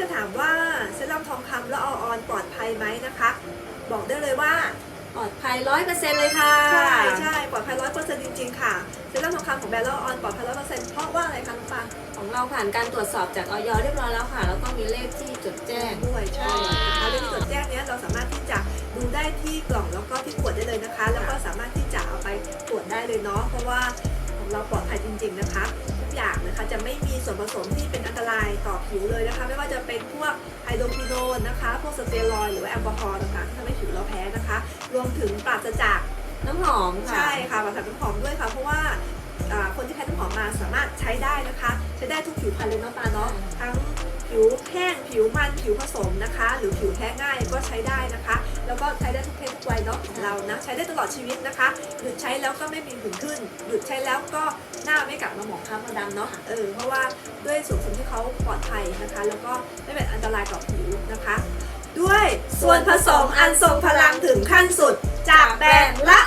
จะถามว่าเซรั่มทองคำและอออนปลอดภัยไหมนะคะ บอกได้เลยว่าปลอดภัยร้อยเปอร์เซ็นต์เลยค่ะ ใช่ใช่ปลอดภัยร้อยเปอร์เซ็นต์จริง ๆ ค่ะเซรั่มทองคำของแบรนด์ละออนปลอดภัยร้อยเปอร์เซ็นต์เพราะว่าอะไรคะน้องปางของเราผ่านการตรวจสอบจากออยเรียบร้อยแล้วค่ะ แล้วก็มีเลขที่จดแจ้งด้วยใช่นะคะเรื่องที่จดแจ้งเนี้ยเราสามารถที่จะดูได้ที่กล่องแล้วก็ที่ขวดได้เลยนะคะ แล้วก็สามารถที่จะเอาไปตรวจได้เลยเนาะเพราะว่าของ เราปลอดภัยจริง ๆนะคะทุกอย่างนะคะจะไม่มีส่วนผสมที่เป็นอันตรายต่อผิวเลยนะคะ ไม่ว่าจะเป็นพวกไฮโดรควิโนนนะคะ พวกสเตียรอยด์หรือว่าแอลกอฮอล์ต่างๆที่ทำให้ผิวเราแพ้นะคะ รวมถึงปราศจากน้ำหอมค่ะใช่ค่ะปราศจากน้ำหอมด้วยค่ะเพราะว่าอ่าคนที่แพ้น้ำหอมมาสามารถใช้ได้นะคะใช้ได้ทุกผิวพรรณเลยเนาะปาเนาะทั้งผิวแห้ง ผิวมันผิวผสมนะคะ หรือผิวแพ้ง่ายก็ใช้ได้นะคะ แล้วก็ใช้ได้ทุกเพศทุกวัยเนาะของเรานะใช้ได้ตลอดชีวิตนะคะหยุดใช้แล้วก็ไม่มีผื่นขึ้นหยุดใช้แล้วก็หน้าไม่กลับมาหมองคล้ำมาดำเนาะเออเพราะว่าด้วยส่วนผสมที่เขาปลอดภัยนะคะ แล้วก็ไม่เป็นอันตรายต่อผิวนะคะ ด้วยส่วนผสมอันทรงพลังถึงขั้นสุดจากแบรนด์ละ